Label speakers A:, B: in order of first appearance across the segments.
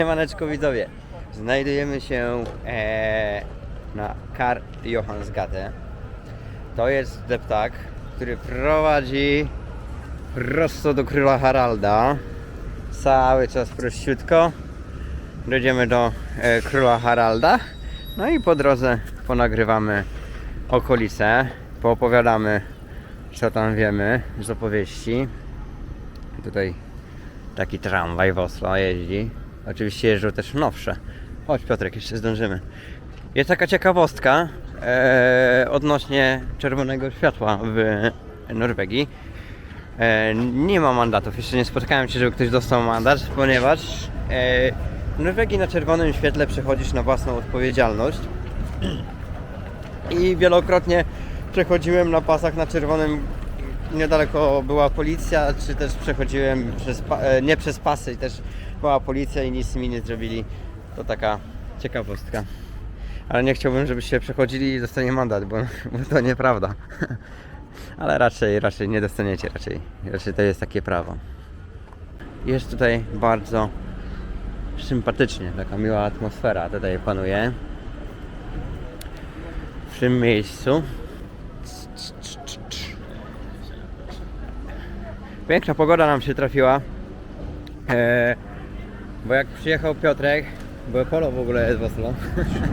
A: Siemaneczko widzowie. Znajdujemy się e, na Kar Johansgate. To jest deptak, który prowadzi prosto do króla Haralda. Cały czas prościutko. Dojdziemy do e, króla Haralda. No i po drodze ponagrywamy okolice. Poopowiadamy co tam wiemy z opowieści. Tutaj taki tramwaj w Oslo jeździ. Oczywiście jeżdżą też nowsze. Chodź Piotrek, jeszcze zdążymy. Jest taka ciekawostka e, odnośnie czerwonego światła w Norwegii. E, nie ma mandatów, jeszcze nie spotkałem się, żeby ktoś dostał mandat, ponieważ e, w Norwegii na czerwonym świetle przechodzisz na własną odpowiedzialność. I wielokrotnie przechodziłem na pasach na czerwonym. Niedaleko była policja, czy też przechodziłem przez, e, nie przez pasy, i też była policja i nic mi nie zrobili. To taka ciekawostka. Ale nie chciałbym, żebyście przechodzili i dostanie mandat, bo, bo to nieprawda. Ale raczej, raczej nie dostaniecie, raczej, raczej to jest takie prawo. Jest tutaj bardzo sympatycznie, taka miła atmosfera tutaj panuje w tym miejscu. Piękna pogoda nam się trafiła. E, bo jak przyjechał Piotrek, bo polo w ogóle jest w Oslo.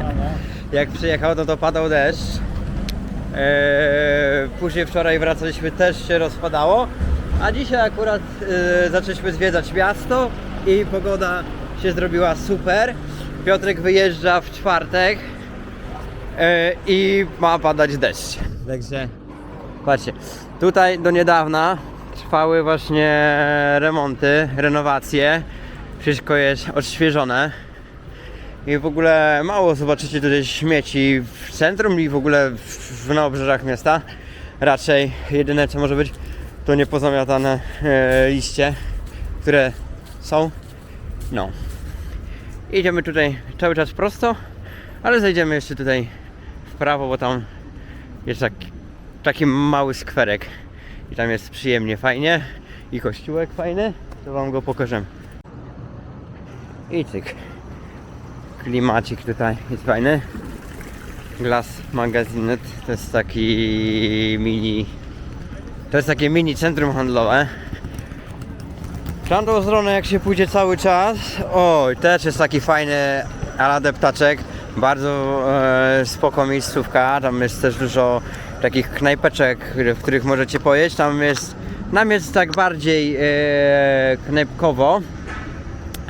A: jak przyjechał, no to padał deszcz. E, później wczoraj wracaliśmy, też się rozpadało. A dzisiaj akurat e, zaczęliśmy zwiedzać miasto i pogoda się zrobiła super. Piotrek wyjeżdża w czwartek e, i ma padać deszcz. Także patrzcie, tutaj do niedawna trwały właśnie remonty, renowacje. Wszystko jest odświeżone. I w ogóle mało zobaczycie tutaj śmieci w centrum i w ogóle w, na obrzeżach miasta. Raczej jedyne co może być to niepozamiatane e, liście, które są. No. Idziemy tutaj cały czas prosto, ale zejdziemy jeszcze tutaj w prawo, bo tam jest taki, taki mały skwerek i tam jest przyjemnie, fajnie i kościółek fajny, to wam go pokażę. I cyk. Klimacik tutaj jest fajny. Glass Magazynet to jest taki mini to jest takie mini centrum handlowe. W tamtą stronę jak się pójdzie cały czas, oj, też jest taki fajny ala ptaczek. Bardzo e, spoko miejscówka, tam jest też dużo takich knajpeczek, w których możecie pojeść. Tam jest, nam jest tak bardziej e, knajpkowo,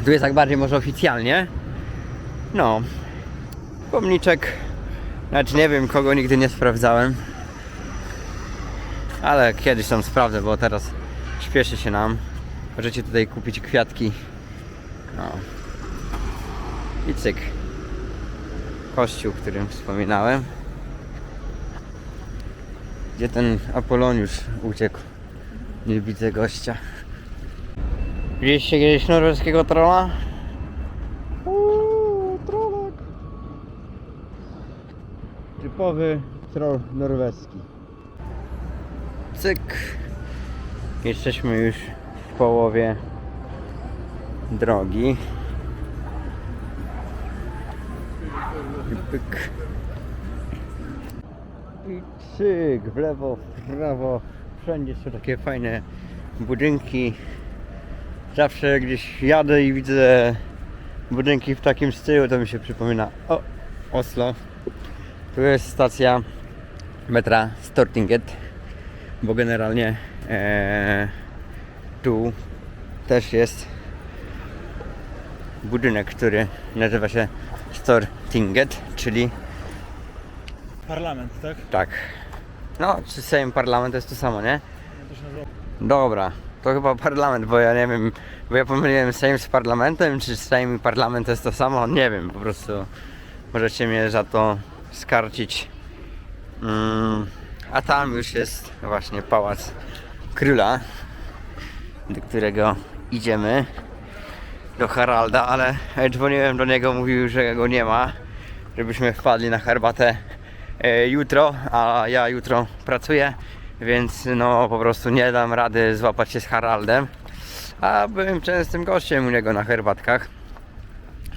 A: tu jest tak bardziej może oficjalnie. No, pomniczek, znaczy nie wiem kogo nigdy nie sprawdzałem. Ale kiedyś tam sprawdzę, bo teraz śpieszy się nam. Możecie tutaj kupić kwiatki. No. I cyk. Kościół, o którym wspominałem. Gdzie ten Apoloniusz uciekł? Nie widzę gościa. Widzieliście kiedyś norweskiego trolla? Uuu, trolek. Typowy troll norweski. Cyk. Jesteśmy już w połowie drogi. Pyk. I cyk, w lewo, w prawo. Wszędzie są takie fajne budynki. Zawsze gdzieś jadę i widzę budynki w takim stylu, to mi się przypomina o Oslo. Tu jest stacja metra Stortinget bo generalnie e, tu też jest budynek, który nazywa się Stortinget, czyli
B: Parlament, tak?
A: tak. No, czy Sejm Parlament to jest to samo, nie? Dobra, to chyba parlament, bo ja nie wiem, bo ja pomyliłem Sejm z parlamentem, czy Sejm i parlament to jest to samo, nie wiem, po prostu możecie mnie za to skarcić. Mm, a tam już jest właśnie pałac króla, do którego idziemy, do Haralda, ale dzwoniłem do niego, mówił, że go nie ma, żebyśmy wpadli na herbatę e, jutro, a ja jutro pracuję, więc no po prostu nie dam rady złapać się z Haraldem. A byłem częstym gościem u niego na herbatkach.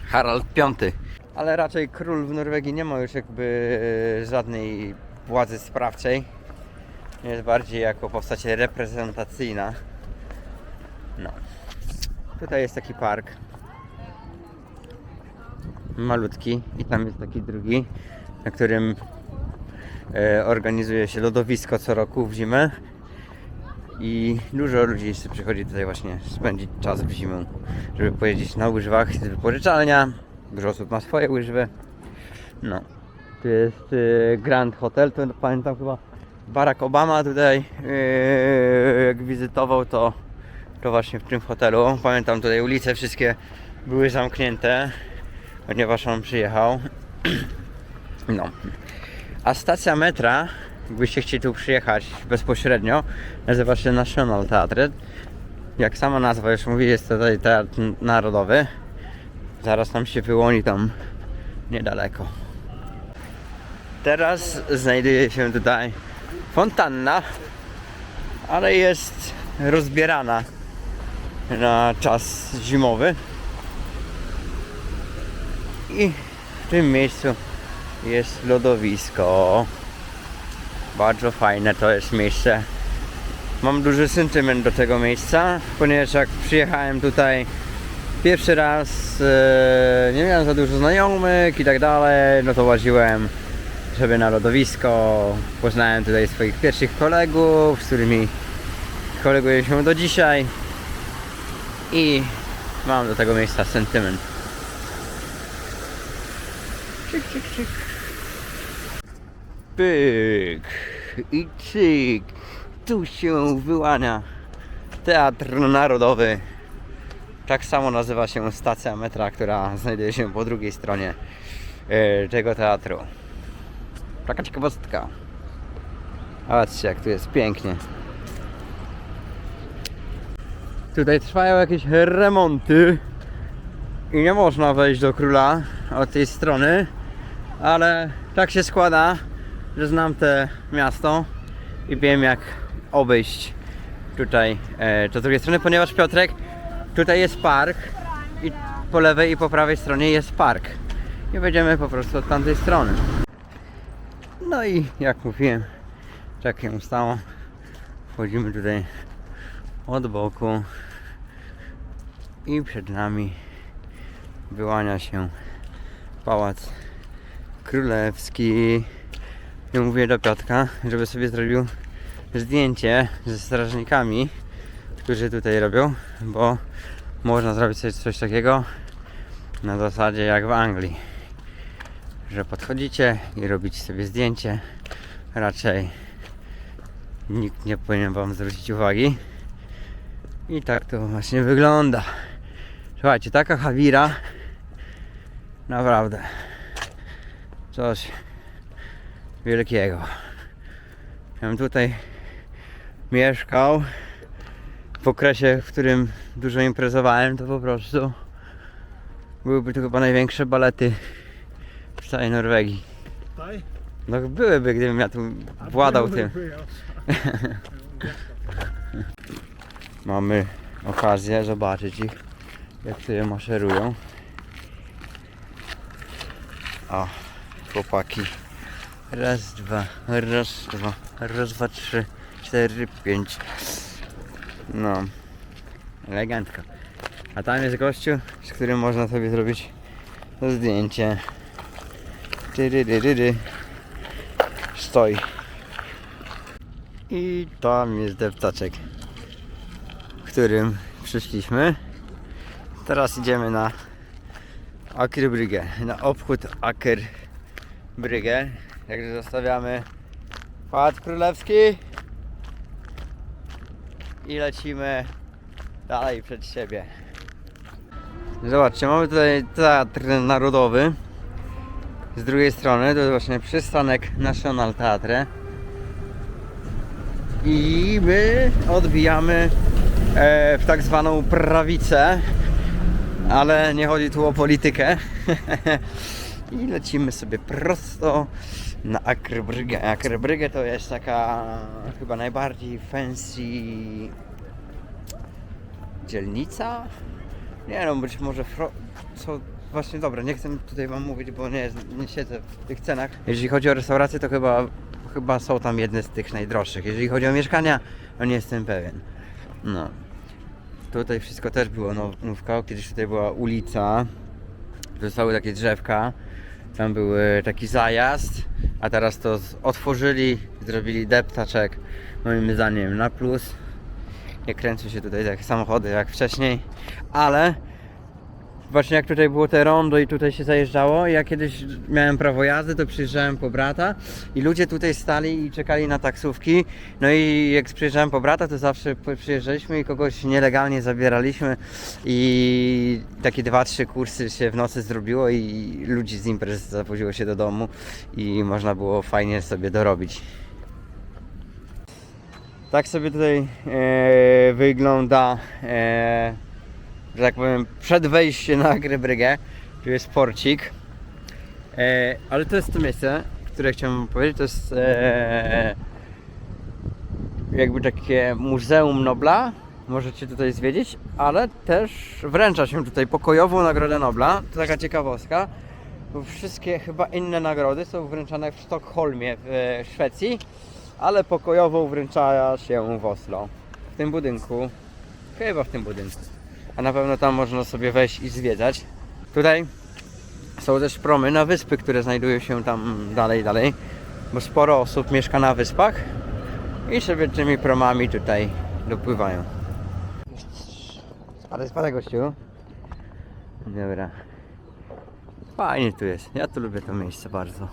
A: Harald V. Ale raczej król w Norwegii nie ma już jakby e, żadnej władzy sprawczej. Jest bardziej jako postać reprezentacyjna. No. Tutaj jest taki park. Malutki. I tam jest taki drugi, na którym organizuje się lodowisko co roku w zimę. I dużo ludzi przychodzi tutaj właśnie spędzić czas w zimę, żeby pojeździć na łyżwach. Jest wypożyczalnia, dużo osób ma swoje łyżwy. No, tu jest e, Grand Hotel, to pamiętam chyba Barack Obama tutaj e, jak wizytował to, to właśnie w tym hotelu. Pamiętam tutaj ulice wszystkie były zamknięte, ponieważ on przyjechał. No. A stacja metra, jakbyście chcieli tu przyjechać bezpośrednio, nazywa się National Theatre. Jak sama nazwa już mówi, jest tutaj teatr narodowy. Zaraz nam się wyłoni tam niedaleko. Teraz znajduje się tutaj fontanna, ale jest rozbierana na czas zimowy. I w tym miejscu jest lodowisko. Bardzo fajne to jest miejsce. Mam duży sentyment do tego miejsca, ponieważ jak przyjechałem tutaj pierwszy raz, e, nie miałem za dużo znajomych i tak dalej, no to łaziłem sobie na lodowisko. Poznałem tutaj swoich pierwszych kolegów, z którymi koleguję się do dzisiaj i mam do tego miejsca sentyment. Czyk, czyk, czyk. Pyk i cyk. Tu się wyłania Teatr Narodowy. Tak samo nazywa się stacja metra, która znajduje się po drugiej stronie e, tego teatru. Taka ciekawostka. Patrzcie, jak tu jest pięknie. Tutaj trwają jakieś remonty i nie można wejść do króla od tej strony, ale tak się składa, że znam te miasto i wiem jak obejść tutaj e, to z drugiej strony, ponieważ Piotrek, tutaj jest park i po lewej i po prawej stronie jest park i będziemy po prostu od tamtej strony. No i jak mówiłem, tak się stało, wchodzimy tutaj od boku i przed nami wyłania się pałac królewski. Ja mówię do Piotka, żeby sobie zrobił zdjęcie ze strażnikami, którzy tutaj robią, bo można zrobić sobie coś takiego na zasadzie jak w Anglii, że podchodzicie i robicie sobie zdjęcie. Raczej nikt nie powinien Wam zwrócić uwagi. I tak to właśnie wygląda. Słuchajcie, taka Hawira naprawdę coś wielkiego. Ja bym tutaj mieszkał w okresie, w którym dużo imprezowałem, to po prostu byłyby to chyba największe balety w całej Norwegii. No byłyby, gdybym ja tu władał tym. Mamy okazję zobaczyć ich, jak tutaj maszerują. O, chłopaki. Raz, dwa, raz, dwa, raz, dwa, trzy, cztery, pięć. No, elegancko. A tam jest gościu, z którym można sobie zrobić zdjęcie. Tyryryryry. Stoi. I tam jest deptaczek, którym przyszliśmy. Teraz idziemy na Akerbrygę, na obchód Akerbrygę. Także zostawiamy Pałac Królewski i lecimy dalej przed siebie. Zobaczcie, mamy tutaj Teatr Narodowy. Z drugiej strony to jest właśnie przystanek National Theatre. I my odbijamy e, w tak zwaną prawicę, ale nie chodzi tu o politykę. I lecimy sobie prosto na Akerbrygę. Akerbrygę to jest taka chyba najbardziej fancy dzielnica. Nie no, być może fro, co właśnie dobra, nie chcę tutaj wam mówić, bo nie, nie siedzę w tych cenach. Jeżeli chodzi o restauracje, to chyba, chyba są tam jedne z tych najdroższych. Jeżeli chodzi o mieszkania, to nie jestem pewien. No. Tutaj wszystko też było now-. Kiedyś tutaj była ulica. Zostały takie drzewka. Tam był e, taki zajazd. A teraz to otworzyli, zrobili deptaczek. Moim zdaniem na plus. Nie kręcą się tutaj tak samochody jak wcześniej. Ale Właśnie jak tutaj było te rondo i tutaj się zajeżdżało, ja kiedyś miałem prawo jazdy, to przyjeżdżałem po brata i ludzie tutaj stali i czekali na taksówki. No i jak przyjeżdżałem po brata, to zawsze przyjeżdżaliśmy i kogoś nielegalnie zabieraliśmy i takie dwa, trzy kursy się w nocy zrobiło i ludzi z imprez zawoziło się do domu i można było fajnie sobie dorobić. Tak sobie tutaj e, wygląda e, że tak powiem, przed wejściem na Grybrygę. Tu jest porcik. E, ale to jest to miejsce, które chciałem powiedzieć. To jest e, jakby takie Muzeum Nobla. Możecie tutaj zwiedzić, ale też wręcza się tutaj pokojową Nagrodę Nobla. To taka ciekawostka. Bo wszystkie chyba inne nagrody są wręczane w Sztokholmie w e, Szwecji, ale pokojową wręcza się w Oslo. W tym budynku. Chyba w tym budynku a na pewno tam można sobie wejść i zwiedzać. Tutaj są też promy na wyspy, które znajdują się tam dalej, dalej, bo sporo osób mieszka na wyspach i sobie tymi promami tutaj dopływają. Spadaj, spadaj gościu. Dobra. Fajnie tu jest. Ja tu lubię to miejsce bardzo.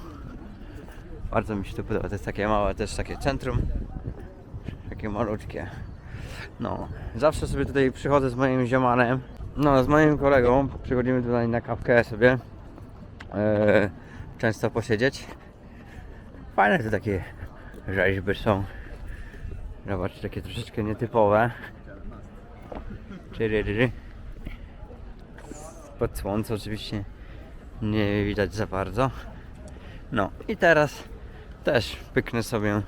A: Bardzo mi się tu podoba. To jest takie małe też takie centrum. Takie malutkie. No, zawsze sobie tutaj przychodzę z moim ziomanem, no z moim kolegą, przychodzimy tutaj na kawkę sobie, e, często posiedzieć. Fajne to takie rzeźby są. Zobacz, takie troszeczkę nietypowe. Czyryryry. Pod słońce oczywiście nie widać za bardzo. No i teraz też pyknę sobie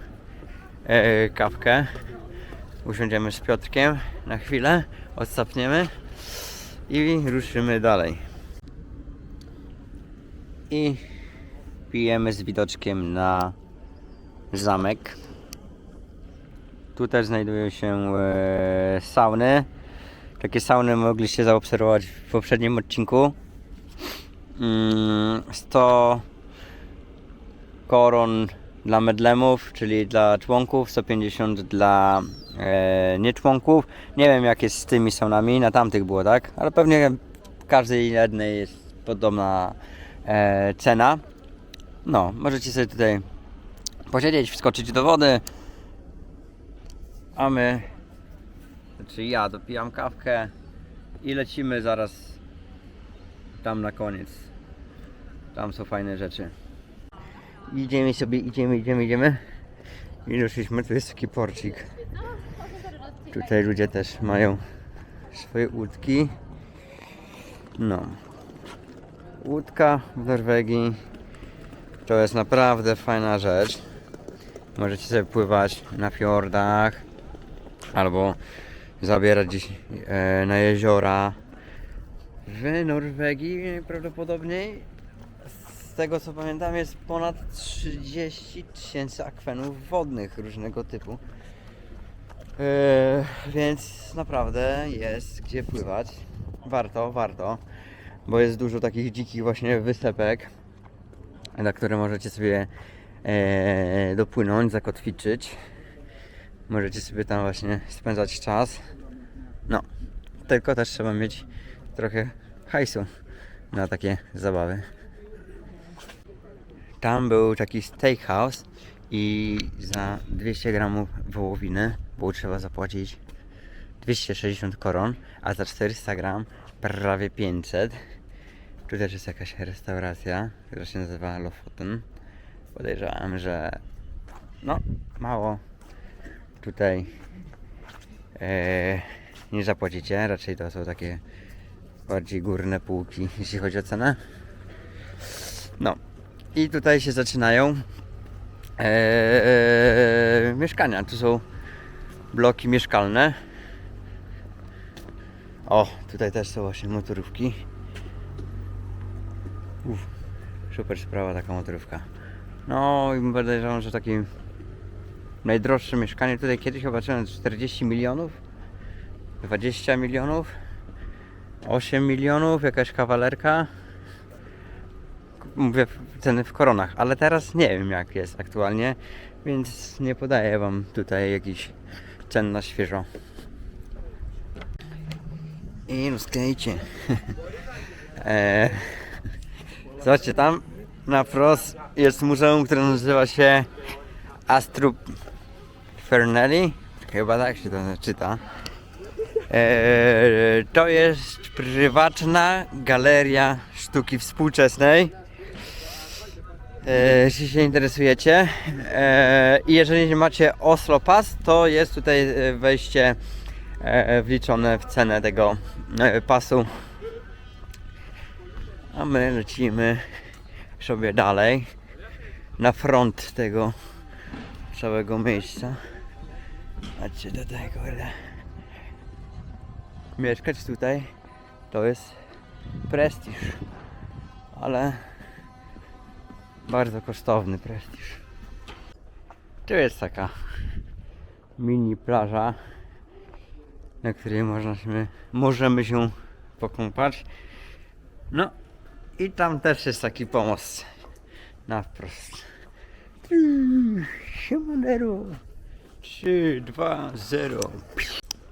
A: e, kawkę usiądziemy z Piotrkiem na chwilę, odsapniemy i ruszymy dalej. I pijemy z widoczkiem na zamek. Tu też znajdują się e, sauny. Takie sauny mogliście zaobserwować w poprzednim odcinku. Mm, 100 koron dla medlemów, czyli dla członków, 150 dla e, nieczłonków. Nie wiem jak jest z tymi saunami, na tamtych było tak, ale pewnie w każdej jednej jest podobna e, cena. No, możecie sobie tutaj posiedzieć, wskoczyć do wody, a my, znaczy ja dopijam kawkę i lecimy zaraz tam na koniec. Tam są fajne rzeczy. Idziemy sobie, idziemy, idziemy, idziemy. I doszliśmy, jest taki porcik. Tutaj ludzie też mają swoje łódki. No. Łódka w Norwegii to jest naprawdę fajna rzecz. Możecie sobie pływać na fiordach albo zabierać gdzieś e, na jeziora. W Norwegii prawdopodobnie z tego co pamiętam jest ponad 30 tysięcy akwenów wodnych różnego typu. Yy, więc naprawdę jest gdzie pływać. Warto, warto, bo jest dużo takich dzikich właśnie wysepek, na które możecie sobie e, dopłynąć, zakotwiczyć. Możecie sobie tam właśnie spędzać czas. No, tylko też trzeba mieć trochę hajsu na takie zabawy. Tam był taki steakhouse i za 200 gramów wołowiny było trzeba zapłacić 260 koron, a za 400 gram prawie 500. Tu też jest jakaś restauracja, która się nazywa Lofoten. Podejrzewam, że no mało tutaj e, nie zapłacicie. Raczej to są takie bardziej górne półki, jeśli chodzi o cenę. No i tutaj się zaczynają e, mieszkania. Tu są bloki mieszkalne. O, tutaj też są właśnie motorówki. Uff, super sprawa taka motorówka. No i podejrzewam, że takim najdroższe mieszkanie tutaj kiedyś zobaczyłem 40 milionów, 20 milionów, 8 milionów, jakaś kawalerka. Mówię ceny w koronach, ale teraz nie wiem jak jest aktualnie, więc nie podaję wam tutaj jakichś cen na świeżo. I rozklejcie. eee, zobaczcie, tam na wprost jest muzeum, które nazywa się Astrup Fernelli. Chyba tak się to czyta. Eee, to jest prywatna galeria sztuki współczesnej. Eee, jeśli się interesujecie. Eee, I jeżeli macie Oslo Pass, to jest tutaj e, wejście e, wliczone w cenę tego e, pasu. A my lecimy sobie dalej na front tego całego miejsca. Patrzcie do tego, ile mieszkać tutaj to jest prestiż, ale bardzo kosztowny prestiż. Tu jest taka mini plaża, na której można się, możemy się pokąpać. No i tam też jest taki pomost na wprost. Siemanero. 3, 2, 0.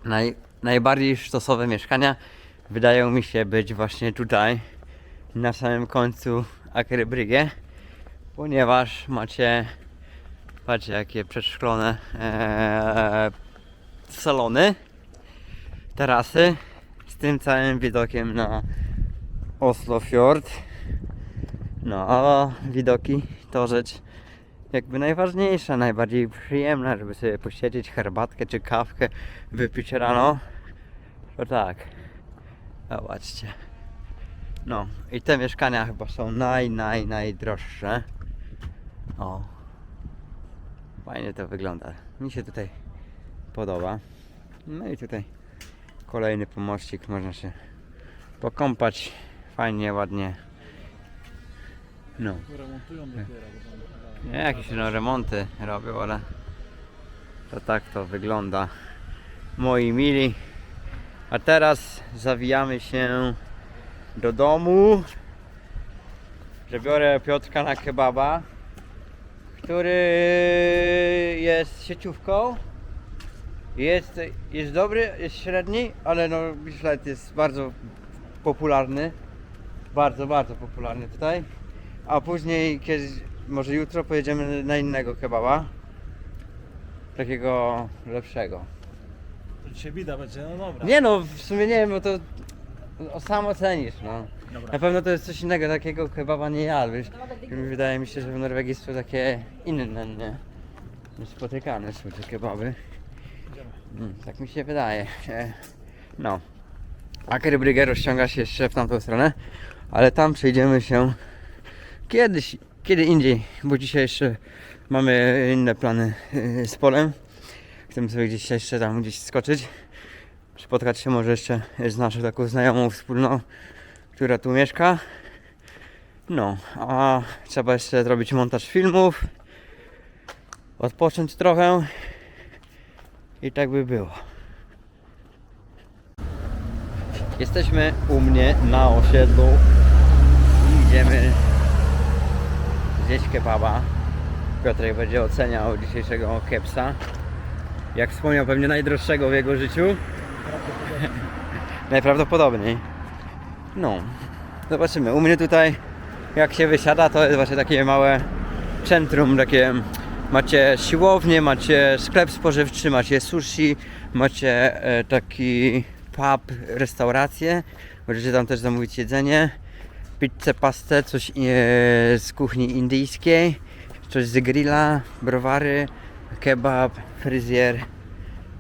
A: Naj, najbardziej sztosowe mieszkania wydają mi się być właśnie tutaj, na samym końcu Akerbrygie, ponieważ macie, patrzcie jakie przeszklone e, salony, tarasy z tym całym widokiem na Oslofjord. No, a widoki to rzecz jakby najważniejsza, najbardziej przyjemna, żeby sobie posiedzieć, herbatkę czy kawkę wypić rano. To tak. Zobaczcie. No i te mieszkania chyba są naj, naj, najdroższe. O. Fajnie to wygląda. Mi się tutaj podoba. No i tutaj kolejny pomościk, można się pokąpać. Fajnie, ładnie. No.
B: Remontują dopiero, bo tam
A: Nie, jakieś no, remonty robią, ale to tak to wygląda. Moi mili. A teraz zawijamy się do domu. Że biorę Piotrka na kebaba, który jest sieciówką. Jest, jest dobry, jest średni, ale no Biszlet jest bardzo popularny. Bardzo, bardzo popularny tutaj. A później kiedyś, może jutro pojedziemy na innego kebaba. Takiego lepszego.
B: to dzisiaj bida będzie, no dobra.
A: Nie no, w sumie nie wiem, bo to o, sam ocenisz, no.
B: Dobra.
A: Na pewno to jest coś innego, takiego kebaba nie jadłeś. Wydaje mi się, że w Norwegii są takie inne, nie? Spotykane są te kebaby. Mm, tak mi się wydaje. E, No. Akerbrygge rozciąga się jeszcze w tamtą stronę, ale tam przejdziemy się kiedyś, kiedy indziej, bo dzisiaj jeszcze mamy inne plany yy, z polem. Chcemy sobie gdzieś jeszcze tam gdzieś skoczyć. Spotkać się może jeszcze z naszą taką znajomą wspólną, która tu mieszka. No, a trzeba jeszcze zrobić montaż filmów, odpocząć trochę i tak by było. Jesteśmy u mnie na osiedlu i idziemy zjeść kebaba. Piotrek będzie oceniał dzisiejszego kepsa. Jak wspomniał, pewnie najdroższego w jego życiu. Najprawdopodobniej. No, zobaczymy. U mnie tutaj, jak się wysiada, to jest właśnie takie małe centrum, takie macie siłownię, macie sklep spożywczy, macie sushi, macie e, taki pub, restaurację, możecie tam też zamówić jedzenie, pizzę, pastę, coś e, z kuchni indyjskiej, coś z grilla, browary, kebab, fryzjer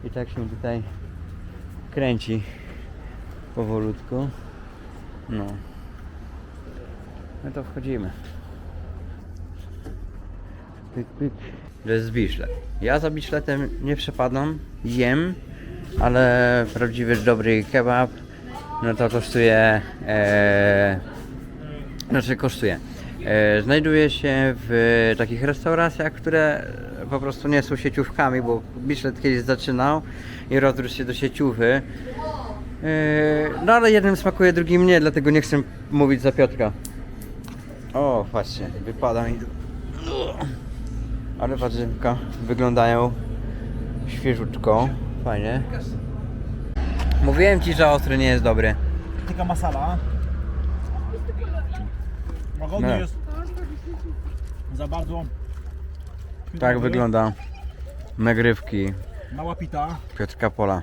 A: i tak się tutaj kręci powolutku. No. No to wchodzimy. Pyk, pyk. To jest biszlet. Ja za biszletem nie przepadam, jem, ale prawdziwy dobry kebab no to kosztuje e, Znaczy kosztuje. E, znajduje się w takich restauracjach, które po prostu nie są sieciówkami, bo Biszlet kiedyś zaczynał i rozrósł się do sieciówy. E, no ale jednym smakuje, drugim nie, dlatego nie chcę mówić za Piotrka. O, właśnie, wypada mi. Ale warzywka wyglądają świeżutko, fajnie. Mówiłem ci, że ostry nie jest dobry.
B: Taka masala. Łagodny
A: No.
B: jest. Za bardzo.
A: Tak wygląda nagrywki
B: Mała pita.
A: Piotrka Pola.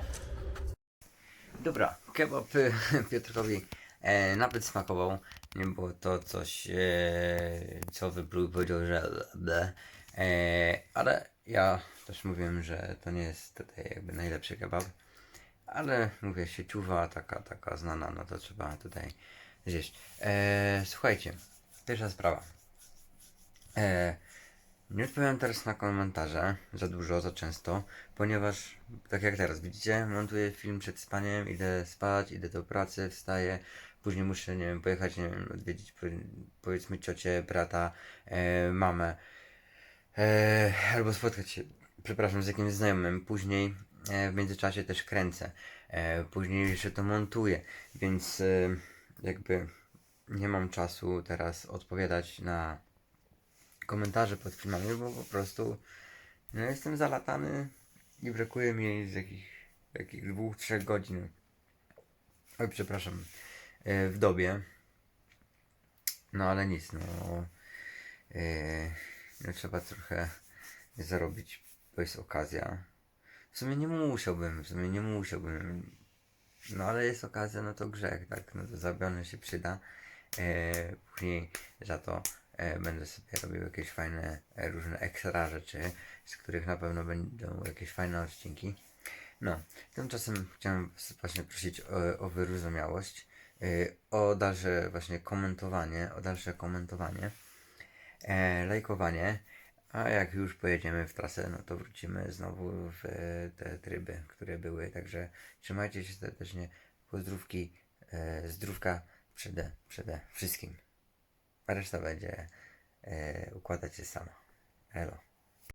A: Dobra, kebab y, Piotrkowi e, nawet smakował. Nie było to coś, e, co wypluł i powiedział, że ble. E, ale ja też mówiłem, że to nie jest tutaj jakby najlepszy kebab. Ale mówię, sieciuwa taka, taka znana, no to trzeba tutaj zjeść. E, słuchajcie, pierwsza sprawa. E, nie odpowiem teraz na komentarze za dużo, za często, ponieważ tak jak teraz widzicie, montuję film przed spaniem, idę spać, idę do pracy, wstaję, później muszę, nie wiem, pojechać, nie wiem, odwiedzić po- powiedzmy ciocię, brata, e, mamę, e, albo spotkać się, przepraszam, z jakimś znajomym, później e, w międzyczasie też kręcę, e, później jeszcze to montuję, więc e, jakby nie mam czasu teraz odpowiadać na komentarze pod filmami, bo po prostu no, jestem zalatany i brakuje mi z jakich, jakich dwóch, trzech godzin. Oj, przepraszam, e, w dobie. No ale nic, no. e, no trzeba trochę zarobić, bo jest okazja. W sumie nie musiałbym, w sumie nie musiałbym. No ale jest okazja, no to grzech, tak? No to zabrane się przyda. E, później za to będę sobie robił jakieś fajne, e, różne ekstra rzeczy, z których na pewno będą jakieś fajne odcinki. No, tymczasem chciałem właśnie prosić o, o wyrozumiałość, e, o dalsze właśnie komentowanie, o dalsze komentowanie, e, lajkowanie, a jak już pojedziemy w trasę, no to wrócimy znowu w e, te tryby, które były, także trzymajcie się serdecznie, pozdrówki, e, zdrówka przede, przede wszystkim. Reszta będzie e, układać się sama. Elo.